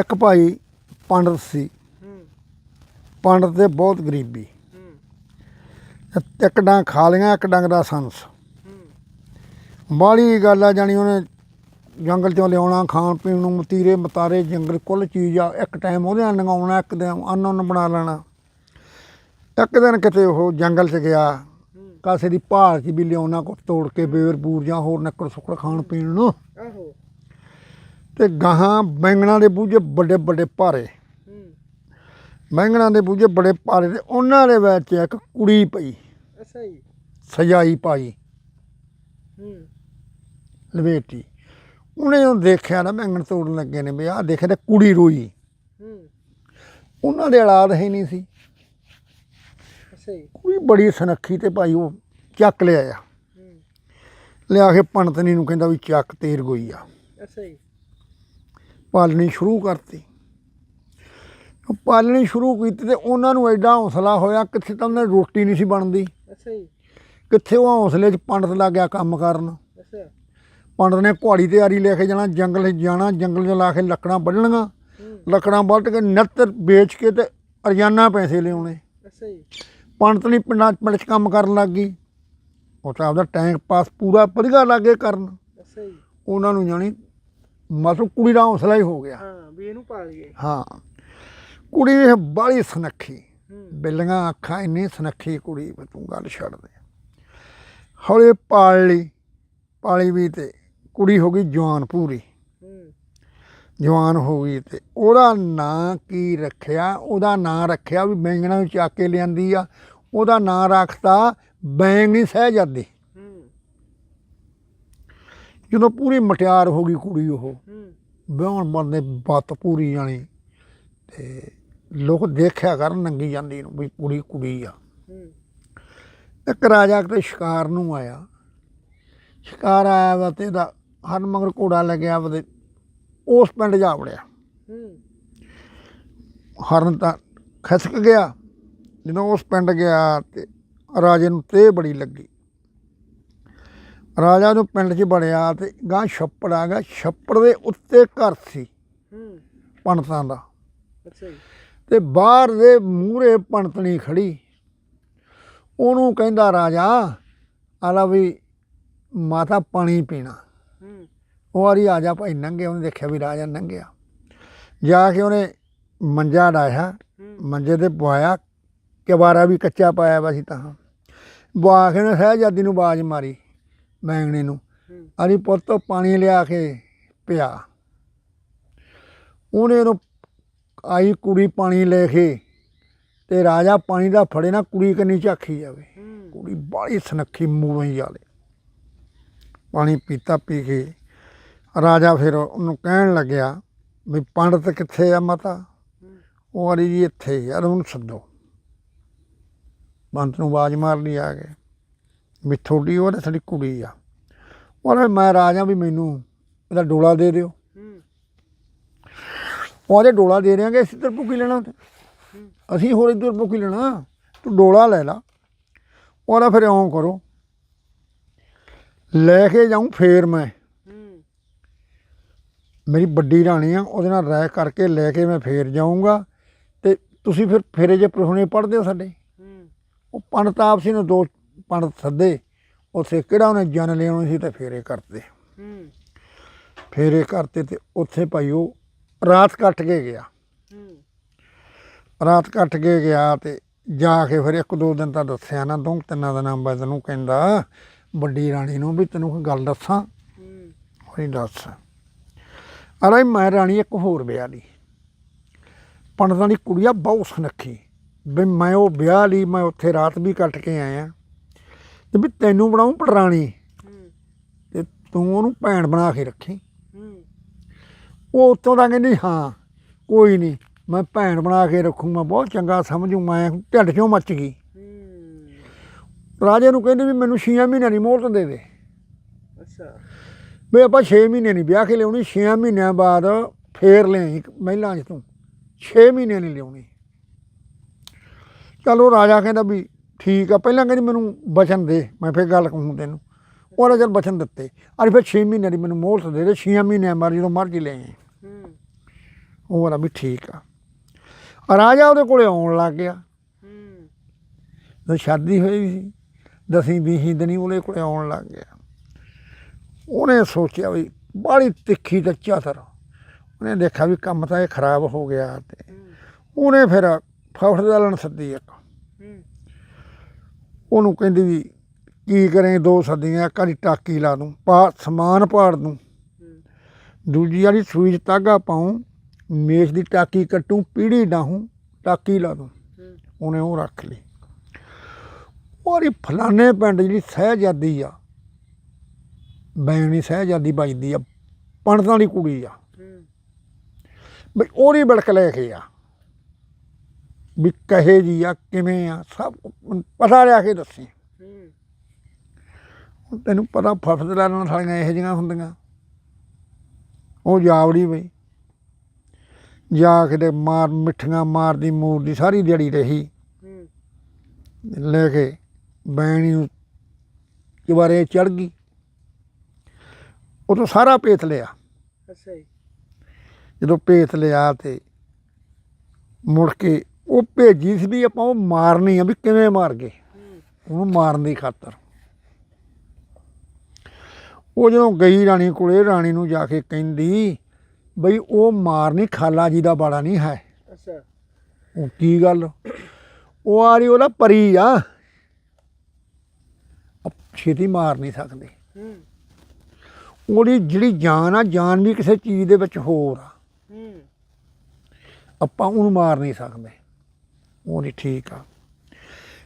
ਇੱਕ ਭਾਈ ਪੰਡਤ ਸੀ। ਹੂੰ। ਪੰਡਤ ਦੇ ਬਹੁਤ ਗਰੀਬੀ। ਹੂੰ। ਇੱਕ ਡੰਗ ਖਾ ਲਿਆ ਇੱਕ ਡੰਗ ਦਾ ਸੰਸ ਹੂੰ। ਬਾਹਲੀ ਗੱਲ ਆ ਜਾਣੀ ਉਹਨੇ ਜੰਗਲ ਚੋਂ ਲਿਆਉਣਾ ਖਾਣ ਪੀਣ ਨੂੰ ਮਤੀਰੇ ਮਤਾਰੇ ਜੰਗਲ ਕੁੱਲ ਚੀਜ਼ ਆ ਇੱਕ ਟਾਈਮ ਉਹਦੇ ਨਾਲ ਲੰਘਾਉਣਾ ਇੱਕ ਦਿਨ ਅੰਨ ਉੱਨ ਬਣਾ ਲੈਣਾ। ਇੱਕ ਦਿਨ ਕਿਤੇ ਉਹ ਜੰਗਲ 'ਚ ਗਿਆ ਕਾਸੇ ਦੀ ਭਾਲ 'ਚ ਵੀ ਲਿਆਉਣਾ ਕੁਛ ਤੋੜ ਕੇ ਬੇਰ ਬੂਰ ਜਾਂ ਹੋਰ ਨੱਕੜ ਸੁੱਕੜ ਖਾਣ ਪੀਣ ਨੂੰ। ਆਹੋ। ਤੇ ਗਾਹਾਂ ਬੈਂਗਣਾ ਦੇ ਬੂਝੇ ਵੱਡੇ ਵੱਡੇ ਭਾਰੇ। ਬੈਂਗਣਾ ਦੇ ਬੂਝੇ ਬੜੇ ਭਾਰੇ ਤੇ ਉਹਨਾਂ ਦੇ ਵਿੱਚ ਇੱਕ ਕੁੜੀ ਪਈ। ਅੱਛਾ ਜੀ। ਸਜਾਈ ਪਾਈ। ਹੂੰ। ਲਵੇਟੀ। ਉਹਨੇ ਉਹ ਦੇਖਿਆ ਨਾ ਬੈਂਗਣ ਤੋੜਨ ਲੱਗੇ ਨੇ ਵੀ ਆਹ ਦੇਖੇ ਤੇ ਕੁੜੀ ਰੋਈ। ਹੂੰ। ਉਹਨਾਂ ਦੇ ਔਲਾਦ ਹੈ ਨਹੀਂ ਸੀ। ਅੱਛਾ ਜੀ। ਕੁੜੀ ਬੜੀ ਸੁਨੱਖੀ ਤੇ ਭਾਈ ਉਹ ਚੱਕ ਲਿਆ ਆ ਲਿਆ ਕੇ ਪੰਡਤਨੀ ਨੂੰ ਕਹਿੰਦਾ ਵੀ ਚੱਕ ਤੇਰ ਗਈ ਆ। ਅੱਛਾ ਜੀ। ਪਾਲਣੀ ਸ਼ੁਰੂ ਕਰਤੀ। ਉਹ ਪਾਲਣੀ ਸ਼ੁਰੂ ਕੀਤੀ ਤੇ ਉਹਨਾਂ ਨੂੰ ਐਡਾ ਹੌਸਲਾ ਹੋਇਆ ਕਿੱਥੇ ਤਾਂ ਉਹਨਾਂ ਰੋਟੀ ਨਹੀਂ ਸੀ ਬਣਦੀ। ਅੱਛਾ ਜੀ। ਕਿੱਥੇ ਉਹ ਹੌਸਲੇ 'ਚ ਪੰਡਤ ਲੱਗ ਗਿਆ ਕੰਮ ਕਰਨ। ਅੱਛਾ। ਪੰਡਤ ਨੇ ਕੁਹਾੜੀ ਤਿਆਰੀ ਲੈ ਕੇ ਜਾਣਾ ਜੰਗਲ 'ਚ ਜਾਣਾ ਜੰਗਲ 'ਚ ਲਾ ਕੇ ਲੱਕੜਾਂ ਵੱਢਣੀਆਂ ਲੱਕੜਾਂ ਵੱਢ ਕੇ ਨੱਤਰ ਵੇਚ ਕੇ ਤੇ ਰੋਜ਼ਾਨਾ ਪੈਸੇ ਲਿਆਉਣੇ। ਅੱਛਾ ਜੀ। ਪੰਡਤ ਨਹੀਂ ਪਿੰਡਾਂ ਪਿੰਡ 'ਚ ਕੰਮ ਕਰਨ ਲੱਗ ਗਈ। ਉਹ ਤਾਂ ਆਪਦਾ ਟੈਂਕ ਪਾਸ ਪੂਰਾ ਵਧੀਆ ਲੱਗੇ ਕਰਨ। ਅੱਛਾ ਜੀ। ਉਹਨਾਂ ਨੂੰ ਜਾਣੀ ਮਤਲਬ ਕੁੜੀ ਦਾ ਹੌਸਲਾ ਹੀ ਹੋ ਗਿਆ। ਹਾਂ ਵੀ ਇਹਨੂੰ ਪਾਲ ਗਏ ਹਾਂ। ਕੁੜੀ ਇਹ ਸੁਨੱਖੀ। ਬਿੱਲੀਆਂ ਅੱਖਾਂ ਇੰਨੀ ਸੁਨੱਖੀ ਕੁੜੀ ਤੂੰ ਗੱਲ ਛੱਡ ਦੇ। ਹੌਲੇ ਪਾਲ ਲਈ। ਪਾਲੀ ਵੀ ਤੇ ਕੁੜੀ ਹੋ ਗਈ ਜਵਾਨ ਪੂਰੀ। ਜਵਾਨ ਹੋ ਗਈ ਤੇ ਉਹਦਾ ਨਾਂ ਕੀ ਰੱਖਿਆ? ਉਹਦਾ ਨਾਂ ਰੱਖਿਆ ਵੀ ਬੈਂਗਣਾ ਨੂੰ ਚੱਕ ਕੇ ਲਿਆਂਦੀ ਆ। ਉਹਦਾ ਨਾਂ ਰੱਖਤਾ ਬੈਂਗਣੀ ਸਹਿਜਾਦੀ ਜਦੋਂ ਪੂਰੀ ਮਟਿਆਰ ਹੋ ਗਈ ਕੁੜੀ ਉਹ ਵਿਆਹਣ ਬੰਦੇ ਬੱਤ ਪੂਰੀ ਜਾਣੀ ਤੇ ਲੋਕ ਦੇਖਿਆ ਕਰਨ ਨੰਗੀ ਜਾਂਦੀ ਨੂੰ ਵੀ ਕੁੜੀ ਕੁੜੀ ਆ। ਇੱਕ ਰਾਜਾ ਕਿਤੇ ਸ਼ਿਕਾਰ ਨੂੰ ਆਇਆ। ਸ਼ਿਕਾਰ ਆਇਆ ਵਾ ਤੇ ਇਹਦਾ ਹਰ ਮਗਰ ਘੋੜਾ ਲੱਗਿਆ ਵਾ ਤੇ ਉਸ ਪਿੰਡ ਜਾ ਵੜਿਆ। ਹਰਨ ਤਾਂ ਖਸਕ ਗਿਆ। ਜਦੋਂ ਉਸ ਪਿੰਡ ਗਿਆ ਤੇ ਰਾਜੇ ਨੂੰ ਤੇ ਬੜੀ ਲੱਗੀ। ਰਾਜਾ ਨੂੰ ਪਿੰਡ 'ਚ ਬੜਿਆ ਤੇ ਗਾਂ ਛੱਪੜ ਆ ਗਿਆ। ਛੱਪੜ ਦੇ ਉੱਤੇ ਘਰ ਸੀ ਹੂੰ। ਪੰਡਤਾਂ ਦਾ। ਅੱਛਾ ਜੀ। ਤੇ ਬਾਹਰ ਦੇ ਮੂਹਰੇ ਪੰਡਤਣੀ ਖੜੀ। ਉਹਨੂੰ ਕਹਿੰਦਾ ਰਾਜਾ ਆਲਾ ਵੀ ਮਾਤਾ ਪਾਣੀ ਪੀਣਾ। ਹੂੰ। ਉਹ ਵਾਰੀ ਆ ਜਾ ਭਾਈ ਨੰਗੇ ਉਹਨੇ ਦੇਖਿਆ ਵੀ ਰਾਜਾ ਨੰਗਿਆ। ਜਾ ਕੇ ਉਹਨੇ ਮੰਜਾ ਡਾਇਆ ਮੰਜੇ ਤੇ ਪਵਾਇਆ। ਕਿਵਾਰਾ ਵੀ ਕੱਚਾ ਪਾਇਆ ਵਾ ਸੀ ਤਾਂ। ਬੁਆ ਕੇ ਨੇ ਸਹਿਜਾਦੀ ਨੂੰ ਬਾਜ ਮਾਰੀ। ਬੈਂਗਣੇ ਨੂੰ। ਅਰੀ ਪੁੱਤ ਪਾਣੀ ਲਿਆ ਕੇ ਪਿਆ। ਉਹਨੇ ਉਹਨੂੰ ਆਈ ਕੁੜੀ ਪਾਣੀ ਲੈ ਕੇ ਤੇ ਰਾਜਾ ਪਾਣੀ ਦਾ ਫੜੇ ਨਾ ਕੁੜੀ ਕੰਨੀ ਝਾਕੀ ਜਾਵੇ। ਕੁੜੀ ਬਾਹਲੀ ਸੁਨੱਖੀ ਹੀ ਵਾਲੇ ਪਾਣੀ ਪੀਤਾ ਪੀ ਕੇ ਰਾਜਾ ਫਿਰ ਉਹਨੂੰ ਕਹਿਣ ਲੱਗਿਆ ਵੀ ਪੰਡਤ ਕਿੱਥੇ ਆ ਮਾਤਾ? ਉਹ ਆਰੀ ਜੀ ਇੱਥੇ ਹੀ ਆ ਉਹਨੂੰ ਸੱਦੋ। ਬੰਤ ਨੂੰ ਆਵਾਜ਼ ਮਾਰ ਲਈ ਆ ਕੇ ਵੀ ਤੁਹਾਡੀ ਉਹ ਤੇ ਸਾਡੀ ਕੁੜੀ ਆ। ਉਹਨੇ ਮੈਂ ਰਾਜਾ ਵੀ ਮੈਨੂੰ ਇਹਦਾ ਡੋਲਾ ਦੇ ਦਿਓ। ਉਹਦੇ ਡੋਲਾ ਦੇ ਦਿਆਂਗੇ, ਅਸੀਂ ਤੇਰੇ ਭੁੱਖੀ ਲੈਣਾ ਅਸੀਂ ਹੋਰ ਇੱਧਰ ਭੁੱਕੀ ਲੈਣਾ, ਤੂੰ ਡੋਲਾ ਲੈ ਲਾ। ਉਹਦਾ ਫਿਰ ਇਉਂ ਕਰੋ, ਲੈ ਕੇ ਜਾਊਂ ਫੇਰ ਮੈਂ। ਮੇਰੀ ਵੱਡੀ ਰਾਣੀ ਆ, ਉਹਦੇ ਨਾਲ ਰਾਇ ਕਰਕੇ ਲੈ ਕੇ ਮੈਂ ਫੇਰ ਜਾਊਂਗਾ। ਤੇ ਤੁਸੀਂ ਫਿਰ ਫੇਰੇ ਜੇ ਪ੍ਰੋਹਣੇ ਪੜ੍ਹਦੇ ਹੋ ਸਾਡੇ? ਉਹ ਪੰਡਤ ਆਪਸੀ ਨੂੰ, ਦੋ ਪੰਡਤ ਸੱਦੇ ਉੱਥੇ ਕਿਹੜਾ ਉਹਨੇ ਜਨ ਲਿਆਉਣੀ ਸੀ ਤੇ ਫੇਰੇ ਕਰਤੇ। ਹੂੰ। ਫੇਰੇ ਕਰਤੇ ਤੇ ਉੱਥੇ ਭਾਈ ਉਹ ਰਾਤ ਕੱਟ ਕੇ ਗਿਆ। ਹੂੰ। ਰਾਤ ਕੱਟ ਕੇ ਗਿਆ ਤੇ ਜਾ ਕੇ ਫਿਰ ਇੱਕ ਦੋ ਦਿਨ ਤਾਂ ਦੱਸਿਆ ਨਾ ਦੋ ਤਿੰਨਾਂ ਦਿਨਾਂ ਬਾਅਦ ਨੂੰ ਕਹਿੰਦਾ ਵੱਡੀ ਰਾਣੀ ਨੂੰ ਵੀ ਤੈਨੂੰ ਕੋਈ ਗੱਲ ਦੱਸਾਂ। ਹੂੰ। ਉਹਨੇ ਦੱਸ। ਅਰੇ ਮੈਂ ਰਾਣੀ ਇੱਕ ਹੋਰ ਵਿਆਹ ਲਈ। ਪੰਡਤਾਂ ਦੀ ਕੁੜੀਆ ਬਹੁਤ ਸੁਨੱਖੀ। ਵੀ ਮੈਂ ਉਹ ਵਿਆਹ ਲਈ ਮੈਂ ਉੱਥੇ ਰਾਤ ਵੀ ਕੱਟ ਕੇ ਆਇਆ। ਤੇ ਵੀ ਤੈਨੂੰ ਬਣਾਉਂ ਪੜਰਾਣੀ ਹੂੰ। ਤੇ ਤੂੰ ਉਹਨੂੰ ਭੈਣ ਬਣਾ ਕੇ ਰੱਖੀ। ਉਹ ਉੱਤੋਂ ਦਾ ਕਹਿੰਦੀ ਹਾਂ ਕੋਈ ਨਹੀਂ ਮੈਂ ਭੈਣ ਬਣਾ ਕੇ ਰੱਖੂ ਮੈਂ ਬਹੁਤ ਚੰਗਾ ਸਮਝੂ ਮੈਂ ਢਿੱਡ ਚੋਂ ਮੱਚ ਗਈ। ਰਾਜੇ ਨੂੰ ਕਹਿੰਦੇ ਵੀ ਮੈਨੂੰ 6 ਮਹੀਨਿਆਂ ਦੀ ਮੋਹਲਤ ਦੇ ਦੇ। ਅੱਛਾ। ਵੀ ਆਪਾਂ 6 ਮਹੀਨੇ ਨਹੀਂ ਵਿਆਹ ਕੇ ਲਿਆਉਣੀ 6 ਮਹੀਨਿਆਂ ਬਾਅਦ ਫੇਰ ਲਿਆਈ ਮਹਿਲਾਂ 'ਚ ਤੂੰ। 6 ਮਹੀਨੇ ਨਹੀਂ ਲਿਆਉਣੀ। ਚਲੋ ਰਾਜਾ ਕਹਿੰਦਾ ਵੀ ਠੀਕ ਆ ਪਹਿਲਾਂ ਕਹਿੰਦੀ ਮੈਨੂੰ ਬਚਨ ਦੇ ਮੈਂ ਫੇਰ ਗੱਲ ਕਹੂੰ ਤੈਨੂੰ। ਉਹਨੇ ਚਲ ਬਚਨ ਦਿੱਤੇ। ਅਰੇ ਫਿਰ 6 ਮਹੀਨਿਆਂ ਦੀ ਮੈਨੂੰ ਮੋਹਲਤ ਦੇ ਦੇ 6 ਮਹੀਨਿਆਂ ਬਾਅਦ ਜਦੋਂ ਮਰਜ਼ੀ ਲੈ ਆਈ। ਹੂੰ। ਉਹ ਵਾਲਾ ਵੀ ਠੀਕ ਆ। ਆ ਰਾਜਾ ਉਹਦੇ ਕੋਲੇ ਆਉਣ ਲੱਗ ਗਿਆ। ਹੂੰ ਜਦੋਂ ਸ਼ਾਦੀ ਹੋਈ ਸੀ ਦਸੀਂ ਵੀਹੀਂ ਦਿਨੀ ਉਹਦੇ ਕੋਲੇ ਆਉਣ ਲੱਗ ਗਿਆ। ਉਹਨੇ ਸੋਚਿਆ ਵੀ ਬਾੜੀ ਤਿੱਖੀ ਤੇ ਚਾਤਰ ਉਹਨੇ ਦੇਖਿਆ ਵੀ ਕੰਮ ਤਾਂ ਇਹ ਖਰਾਬ ਹੋ ਗਿਆ ਤੇ। ਉਹਨੇ ਫਿਰ ਫੌਜਦਾਰਨ ਸੱਦੀ ਇੱਕ। ਉਹਨੂੰ ਕਹਿੰਦੀ ਵੀ ਕੀ ਕਰੇ ਦੋ ਸੱਦੀਆਂ ਘਰੀ ਟਾਕੀ ਲਾ ਦੂੰ ਪਾ ਸਮਾਨ ਪਾੜ ਦੂੰ। ਦੂਜੀ ਵਾਲੀ ਸੂਈ 'ਚ ਤਾਗਾ ਪਾਉਂ ਮੇਜ਼ ਦੀ ਟਾਕੀ ਕੱਟੂ ਪੀੜੀ ਡਾਹੂੰ ਟਾਕੀ ਲਾ ਦੂੰ। ਉਹਨੇ ਉਹ ਰੱਖ ਲਈ। ਔਰ ਫਲਾਣੇ ਪਿੰਡ ਜਿਹੜੀ ਸਹਿਜਾਦੀ ਆ ਬੈਣੀ ਸਹਿਜਾਦੀ ਵੱਜਦੀ ਆ ਪੰਡਤਾਂ ਵਾਲੀ ਕੁੜੀ ਆ। ਬਈ ਉਹਦੀ ਬਿਲਕ ਲੈ ਕੇ ਆ। ਵੀ ਕਹੇ ਜੀ ਆ ਕਿਵੇਂ ਆ ਸਭ ਪਤਾ ਲਿਆ ਕੇ ਦੱਸੀ। ਤੈਨੂੰ ਪਤਾ ਫਫਦਲਾਂ ਨਾਲ ਸਾਲੀਆਂ ਇਹੋ ਜਿਹੀਆਂ ਹੁੰਦੀਆਂ। ਉਹ ਜਾਵੜੀ ਬਈ। ਜਾ ਕੇ ਤੇ ਮਾਰ ਮਿੱਠੀਆਂ ਮਾਰਦੀ ਮੂਰਦੀ ਸਾਰੀ ਦਿਹਾੜੀ ਰਹੀ। ਹੂੰ ਲੈ ਕੇ ਬੈਣੀ ਨੂੰ ਕਿਵਾਰੇ ਚੜ ਗਈ। ਉਹ ਤੋਂ ਸਾਰਾ ਪੇਤ ਲਿਆ। ਅੱਛਾ ਜੀ। ਜਦੋਂ ਪੇਤ ਲਿਆ ਤੇ ਮੁੜ ਕੇ ਉਹ ਭੇਜੀ ਸੀ ਵੀ ਆਪਾਂ ਉਹ ਮਾਰਨੀ ਆ ਵੀ ਕਿਵੇਂ ਮਾਰ ਗਏ। ਉਹਨੂੰ ਮਾਰਨ ਦੀ ਖਾਤਰ। ਉਹ ਜਦੋਂ ਗਈ ਰਾਣੀ ਕੋਲੇ ਰਾਣੀ ਨੂੰ ਜਾ ਕੇ ਕਹਿੰਦੀ ਬਈ ਉਹ ਮਾਰਨੀ ਖਾਲਾ ਜੀ ਦਾ ਬਾੜਾ ਨਹੀਂ ਹੈ। ਅੱਛਾ। ਉਹ ਕੀ ਗੱਲ? ਉਹ ਆ ਰਹੀ ਉਹਦਾ ਪਰੀ ਆ। ਛੇਤੀ ਮਾਰ ਨਹੀਂ ਸਕਦੇ। ਹੂੰ। ਉਹਦੀ ਜਿਹੜੀ ਜਾਨ ਆ ਜਾਨ ਵੀ ਕਿਸੇ ਚੀਜ਼ ਦੇ ਵਿੱਚ ਹੋਰ ਆ। ਹੂੰ। ਆਪਾਂ ਉਹਨੂੰ ਮਾਰ ਨਹੀਂ ਸਕਦੇ। ਉਹ ਨਹੀਂ ਠੀਕ ਆ।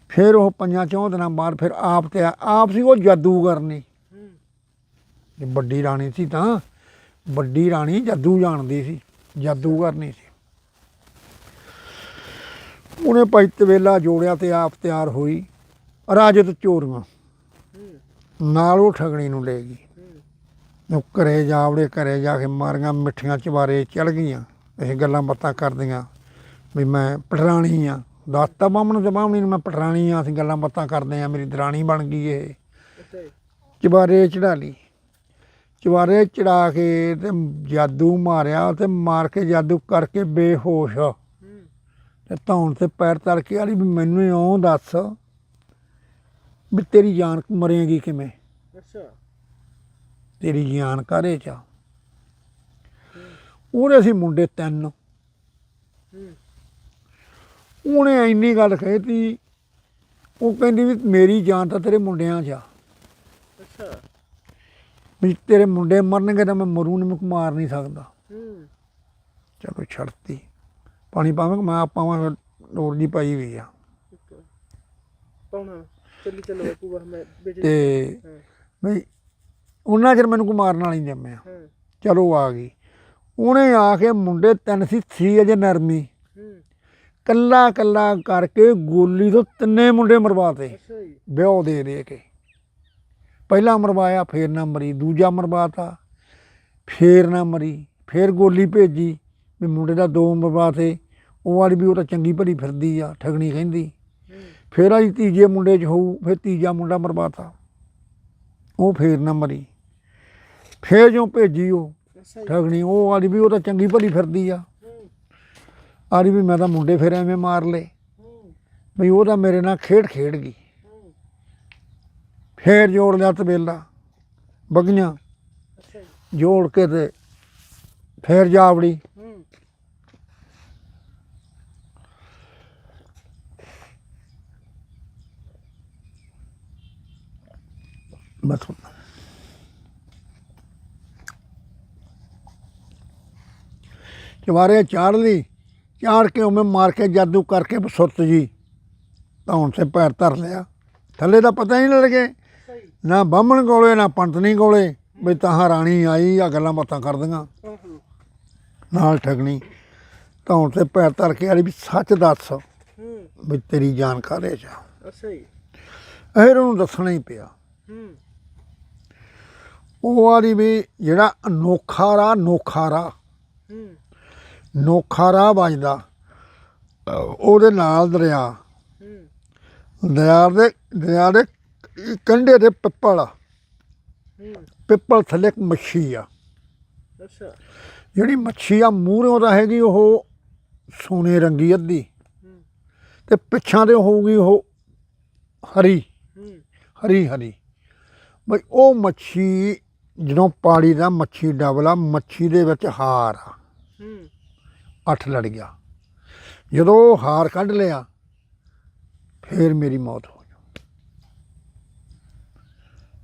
ਫਿਰ ਉਹ ਪੰਜਾਂ ਚੌਂ ਦਿਨਾਂ ਬਾਅਦ ਫਿਰ ਆਪ ਤੇ ਆ- ਆਪ ਸੀ, ਉਹ ਜਾਦੂਗਰ ਨਹੀਂ ਜੇ ਵੱਡੀ ਰਾਣੀ ਸੀ ਤਾਂ ਵੱਡੀ ਰਾਣੀ ਜਾਦੂ ਜਾਣਦੀ ਸੀ, ਜਾਦੂਗਰ ਨਹੀਂ ਸੀ। ਉਹਨੇ ਭਾਈ ਤਵੇਲਾ ਜੋੜਿਆ ਤੇ ਆਪ ਤਿਆਰ ਹੋਈ, ਰਾਜਤ ਚੋਰੀਆਂ। ਨਾਲ ਉਹ ਠਗਣੀ ਨੂੰ ਲੈ ਗਈ। ਉਹ ਘਰੇ ਜਾਵੜੇ ਘਰੇ ਜਾ ਕੇ ਮਾਰੀਆਂ, ਮਿੱਠੀਆਂ ਚਵਾਰੇ ਚਲ ਗਈਆਂ। ਇਹ ਗੱਲਾਂ ਬਾਤਾਂ ਕਰਦੀਆਂ ਵੀ ਮੈਂ ਪਟਰਾਣੀ ਆ। ਦੱਸਤਾ ਬਾਹਮਣ ਤੇ ਬਾਹਮਣੀ ਨੂੰ ਮੈਂ ਪਟਰਾਣੀ ਆ ਅਸੀਂ ਗੱਲਾਂ ਬਾਤਾਂ ਕਰਦੇ ਆ ਮੇਰੀ ਦਰਾਣੀ ਬਣ ਗਈ ਇਹ ਚਵਾਰੇ ਚੜਾ ਲਈ ਚਵਾਰੇ ਚੜਾ ਕੇ ਤੇ ਜਾਦੂ ਮਾਰਿਆ ਤੇ ਮਾਰ ਕੇ ਜਾਦੂ ਕਰਕੇ ਬੇਹੋਸ਼। ਤੇ ਧੌਣ ਤੇ ਪੈਰ ਤਲ ਕੇ ਆਲੀ ਵੀ ਮੈਨੂੰ ਇਉਂ ਦੱਸ ਵੀ ਤੇਰੀ ਜਾਨ ਮਰੇਗੀ ਕਿਵੇਂ? ਅੱਛਾ। ਤੇਰੀ ਜਾਨ ਕਾਹਦੇ ਚ? ਉਹਦੇ ਸੀ ਮੁੰਡੇ ਤਿੰਨ। ਉਹਨੇ ਇੰਨੀ ਗੱਲ ਕਹਿਤੀ ਉਹ ਕਹਿੰਦੀ ਵੀ ਮੇਰੀ ਜਾਨ ਤਾਂ ਤੇਰੇ ਮੁੰਡਿਆਂ 'ਚ ਆ। ਅੱਛਾ। ਵੀ ਤੇਰੇ ਮੁੰਡੇ ਮਰਨਗੇ ਤਾਂ ਮੈਂ ਮਰੂ ਨਹੀਂ ਮੈਂ ਮਾਰ ਨਹੀਂ ਸਕਦਾ। ਹੂੰ। ਚਲੋ ਛੱਡਤੀ ਪਾਣੀ ਪਾਵਾਂਗਾ ਮੈਂ ਪਾਵਾਂ ਲੋੜ ਦੀ ਪਾਈ ਵੀ ਆ। ਇੱਕ ਪਾਉਣਾ। ਚੱਲੀ ਚੱਲੋ ਬਾਪੂ ਬਸ ਮੈਂ ਬੇਟੇ ਤੇ ਬਈ ਉਹਨਾਂ ਚਿਰ ਮੈਨੂੰ ਕੋ ਮਾਰਨ ਵਾਲੀ ਜੰਮਿਆ। ਚਲੋ ਆ ਗਈ। ਉਹਨੇ ਆ ਕੇ ਮੁੰਡੇ ਤਿੰਨ ਸੀ ਸੀ ਅਜੇ ਨਰਮੀ। ਕੱਲਾ ਕੱਲਾ ਕਰਕੇ ਗੋਲੀ ਤੋਂ ਤਿੰਨੇ ਮੁੰਡੇ ਮਰਵਾਤੇ। ਵਿਆਹ ਦੇ ਦੇ ਕੇ। ਪਹਿਲਾ ਮਰਵਾਇਆ ਫੇਰ ਨਾ ਮਰੀ। ਦੂਜਾ ਮਰਵਾਤਾ ਫੇਰ ਨਾ ਮਰੀ। ਫੇਰ ਗੋਲੀ ਭੇਜੀ ਵੀ ਮੁੰਡੇ ਦਾ ਦੋ ਮਰਵਾਤੇ। ਉਹ ਵਾਲੀ ਵੀ ਉਹ ਤਾਂ ਚੰਗੀ ਭਲੀ ਫਿਰਦੀ ਆ ਠਗਣੀ ਕਹਿੰਦੀ ਫੇਰ ਆਈ ਤੀਜੇ ਮੁੰਡੇ 'ਚ ਹੋਊ ਫੇਰ ਤੀਜਾ ਮੁੰਡਾ ਮਰਵਾਤਾ। ਉਹ ਫੇਰ ਨਾ ਮਰੀ। ਫੇਰ ਜੋ ਭੇਜੀ ਉਹ ਠਗਣੀ। ਉਹ ਵਾਲੀ ਵੀ ਉਹ ਤਾਂ ਚੰਗੀ ਭਲੀ ਫਿਰਦੀ ਆ। ਹੂੰ ਆਲੀ ਵੀ ਮੈਂ ਤਾਂ ਮੁੰਡੇ ਫਿਰ ਐਵੇਂ ਮਾਰ ਲਏ। ਵੀ ਉਹ ਤਾਂ ਮੇਰੇ ਨਾਲ ਖੇਡ ਖੇਡ ਗਈ। ਫੇਰ ਜੋੜ ਲਿਆ ਤਬੇਲਾ, ਬਗੀਆਂ, ਜੋੜ ਕੇ ਤੇ ਫੇਰ ਜਾਵੜੀ। ਹੂੰ ਬਸ ਚਵਾਰੇ ਚਾੜ ਲਈ। ਚਾੜ ਕੇ ਉਵੇਂ ਮਾਰ ਕੇ ਜਾਦੂ ਕਰਕੇ ਸੁੱਤ ਜੀ। ਧੌਣ ਸੇ ਪੈਰ ਧਰ ਲਿਆ। ਥੱਲੇ ਦਾ ਪਤਾ ਹੀ ਨਹੀਂ ਲੱਗੇ। ਨਾ ਬਾਹਮਣ ਕੋਲੇ ਨਾ ਪੰਤਨੀ ਕੋਲੇ ਵੀ ਤਾਂ ਰਾਣੀ ਆਈ ਆ ਗੱਲਾਂ ਬਾਤਾਂ ਕਰਦੀਆਂ। ਆਹੋ ਨਾਲ ਠਗਣੀ। ਧੌਣ ਤੇ ਪੈਰ ਧਰ ਕੇ ਆਲੀ ਵੀ ਸੱਚ ਦੱਸ। ਵੀ ਤੇਰੀ ਕਾਹਦੇ ਚ ਅੱਛਾ ਜੀ। ਇਹ ਉਹਨੂੰ ਦੱਸਣਾ ਹੀ ਪਿਆ। ਉਹ ਆਲੀ ਵੀ ਜਿਹੜਾ ਅਨੋਖਾ ਰਾਹ ਨੋਖਾ ਹੂੰ। ਨੋਖਾ ਰਾਹ ਵੱਜਦਾ। ਉਹਦੇ ਨਾਲ ਦਰਿਆ। ਦਰਿਆ ਦੇ ਦਰਿਆ ਦੇ ਕੰਢੇ ਤੇ ਪਿੱਪਲ ਪਿੱਪਲ ਥੱਲੇ ਇੱਕ ਮੱਛੀ ਆ। ਅੱਛਾ। ਜਿਹੜੀ ਮੱਛੀ ਆ ਮੂਹਰੋਂ ਤਾਂ ਹੈਗੀ ਉਹ ਸੋਨੇ ਰੰਗੀ ਅੱਧੀ। ਤੇ ਪਿੱਛਾਂ ਤੇ ਹੋਊਗੀ ਉਹ ਹਰੀ। ਹਰੀ ਹਰੀ। ਬਈ ਉਹ ਮੱਛੀ ਜਦੋਂ ਪਾੜੀ ਦਾ ਮੱਛੀ ਡਬਲਾ ਮੱਛੀ ਦੇ ਵਿੱਚ ਹਾਰ ਆ। ਹੂੰ। ਅੱਠ ਲੜ ਗਿਆ। ਜਦੋਂ ਹਾਰ ਕੱਢ ਲਿਆ ਫੇਰ ਮੇਰੀ ਮੌਤ ਹੋ ਗਈ।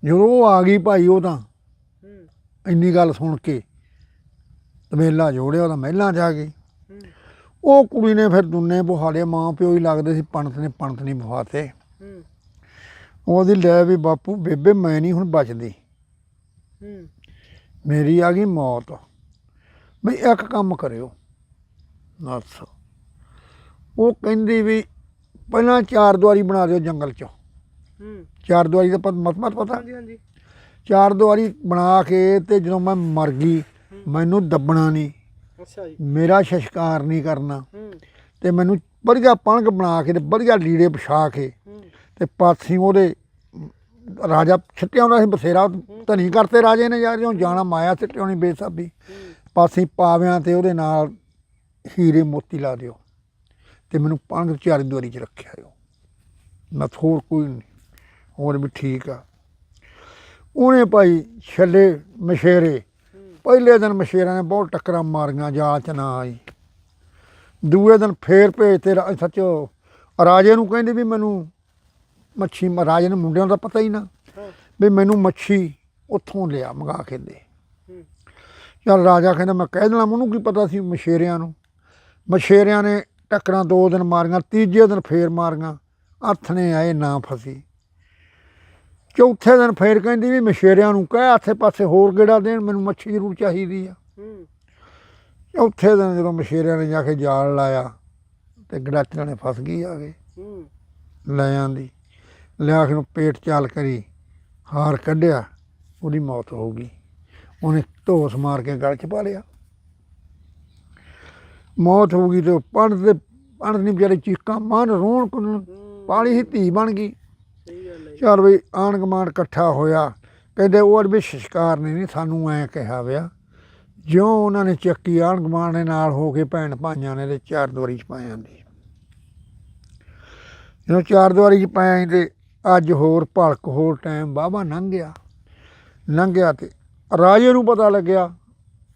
ਜਦੋਂ ਆ ਗਈ ਭਾਈ ਉਹ ਤਾਂ ਇੰਨੀ ਗੱਲ ਸੁਣ ਕੇ ਤਬੇਲਾ ਜੋੜਿਆ ਉਹਦਾ ਮਹਿਲਾਂ ਜਾ ਗਈ। ਉਹ ਕੁੜੀ ਨੇ ਫਿਰ ਦੁੰਨੇ ਬੁਹਾੜੇ ਮਾਂ ਪਿਓ ਹੀ ਲੱਗਦੇ ਸੀ ਪੰਡਤ ਨੇ ਪੰਡਤ ਨਹੀਂ ਬੁਹਾਤੇ। ਉਹਦੀ ਲੈ ਵੀ ਬਾਪੂ ਬੇਬੇ ਮੈਂ ਨਹੀਂ ਹੁਣ ਬਚਦੀ। ਮੇਰੀ ਆ ਗਈ ਮੌਤ। ਵੀ ਇੱਕ ਕੰਮ ਕਰਿਓ। ਬਸ ਉਹ ਕਹਿੰਦੀ ਵੀ ਪਹਿਲਾਂ ਚਾਰ ਦੁਆਰੀ ਬਣਾ ਦਿਓ ਜੰਗਲ 'ਚ। ਹੂੰ। ਚਾਰ ਦੁਆਰੀ ਦਾ ਪਤ ਮਤ ਮਤ ਪਤਾ। ਹਾਂਜੀ ਹਾਂਜੀ। ਚਾਰ ਦੁਆਰੀ ਬਣਾ ਕੇ ਤੇ ਜਦੋਂ ਮੈਂ ਮਰ ਗਈ ਮੈਨੂੰ ਦੱਬਣਾ ਨਹੀਂ। ਅੱਛਾ ਜੀ। ਮੇਰਾ ਸ਼ਸ਼ਕਾਰ ਨਹੀਂ ਕਰਨਾ। ਹੂੰ। ਤੇ ਮੈਨੂੰ ਵਧੀਆ ਪਣਗ ਬਣਾ ਕੇ ਤੇ ਵਧੀਆ ਲੀੜੇ ਵਿਛਾ ਕੇ ਤੇ ਪਾਥੀ ਉਹਦੇ ਰਾਜਾ ਛੱਟਿਆ ਹੁੰਦਾ ਸੀ ਬਸੇਰਾ ਧਨੀ ਕਰਤੇ ਰਾਜੇ ਨੇ ਯਾਰ ਜਦੋਂ ਜਾਣਾ ਮਾਇਆ ਛੱਟਿਆ ਨਹੀਂ ਬੇਸਾਬੀ। ਪਾਥੀ ਪਾਵਿਆਂ ਤੇ ਉਹਦੇ ਨਾਲ ਹੀਰੇ ਮੋਤੀ ਲਾ ਦਿਓ ਤੇ ਮੈਨੂੰ ਪੰਗ ਚਾਰੀ ਦੁਆਰੀ ਚ ਰੱਖਿਆ ਹੋ ਮੈਂ ਹੋਰ ਕੋਈ ਨਹੀਂ ਹੋਰ ਵੀ ਠੀਕ ਆ। ਉਹਨੇ ਭਾਈ ਛੱਲੇ ਮਸ਼ੇਰੇ ਪਹਿਲੇ ਦਿਨ ਮਸ਼ੇਰਾਂ ਨੇ ਬਹੁਤ ਟੱਕਰਾਂ ਮਾਰੀਆਂ ਜਾਲ ਚ ਨਾ ਆਈ। ਦੂਏ ਦਿਨ ਫੇਰ ਭੇਜ ਤੇ ਰਾ- ਸੱਚ ਰਾਜੇ ਨੂੰ ਕਹਿੰਦੇ ਵੀ ਮੈਨੂੰ ਮੱਛੀ ਰਾਜੇ ਨੂੰ ਮੁੰਡਿਆਂ ਦਾ ਪਤਾ ਹੀ ਨਾ ਵੀ ਮੈਨੂੰ ਮੱਛੀ ਉੱਥੋਂ ਲਿਆ ਮੰਗਾ ਕੇ ਦੇ। ਚੱਲ ਰਾਜਾ ਕਹਿੰਦਾ ਮੈਂ ਕਹਿ ਦੇਣਾ ਮੈਨੂੰ ਕੀ ਪਤਾ ਸੀ ਮਸ਼ੇਰਿਆਂ ਨੂੰ? ਮਸ਼ੇਰਿਆਂ ਨੇ ਟੱਕਰਾਂ ਦੋ ਦਿਨ ਮਾਰੀਆਂ ਤੀਜੇ ਦਿਨ ਫੇਰ ਮਾਰੀਆਂ ਹੱਥ ਨੇ ਆਏ ਨਾ ਫਸੀ। ਚੌਥੇ ਦਿਨ ਫੇਰ ਕਹਿੰਦੀ ਵੀ ਮਸ਼ੇਰਿਆਂ ਨੂੰ ਕਹਿ ਆਸੇ ਪਾਸੇ ਹੋਰ ਗੇੜਾ ਦੇਣ ਮੈਨੂੰ ਮੱਛੀ ਜ਼ਰੂਰ ਚਾਹੀਦੀ ਆ। ਚੌਥੇ ਦਿਨ ਜਦੋਂ ਮਸ਼ੇਰਿਆਂ ਨੇ ਜਾ ਕੇ ਜਾਲ ਲਾਇਆ ਤੇ ਗੜਾਚੀਆਂ ਨੇ ਫਸ ਗਈ ਆ ਹੂੰ। ਲੈ ਆਂਦੀ ਲਿਆ ਕੇ ਨੂੰ ਪੇਟ ਚਾਲ ਕਰੀ ਹਾਰ ਕੱਢਿਆ ਉਹਦੀ ਮੌਤ ਹੋ ਗਈ। ਉਹਨੇ ਢੋਸ ਮਾਰ ਕੇ ਗਲ 'ਚ ਪਾ ਲਿਆ। ਮੌਤ ਹੋ ਗਈ ਤੇ ਪੰਡ ਦੇ ਪੰਡ ਨਹੀਂ ਵਿਚਾਰੇ ਚੀਕਾਂ ਮਾਨ ਰੋਣ ਕੁਨ ਹੂੰ ਪਾਲੀ ਹੀ ਧੀ ਬਣ ਗਈ। ਸਹੀ ਬਈ ਆਣ ਗਮਾਨ ਇਕੱਠਾ ਹੋਇਆ। ਕਹਿੰਦੇ ਉਹ ਵੀ ਸ਼ਿਕਾਰ ਨੇ ਨਹੀਂ ਸਾਨੂੰ ਐ ਕਿਹਾ ਵਿਆ। ਜਿਉਂ ਉਹਨਾਂ ਨੇ ਚੱਕੀ ਆਣ ਗਮਾਨ ਦੇ ਨਾਲ ਹੋ ਕੇ ਭੈਣ ਭਾਈਆਂ ਨੇ ਤੇ ਚਾਰ ਦੁਆਰੀ ਚ ਪਾਇਆ ਦੀ ਜਦੋਂ ਚਾਰ ਦੁਆਰੀ ਚ ਪਾਇਆ ਤੇ ਅੱਜ ਹੋਰ ਭਲਕ, ਹੋਰ ਟਾਈਮ ਬਾਬਾ ਲੰਘ ਗਿਆ ਲੰਘ ਗਿਆ ਤੇ ਰਾਜੇ ਨੂੰ ਪਤਾ ਲੱਗਿਆ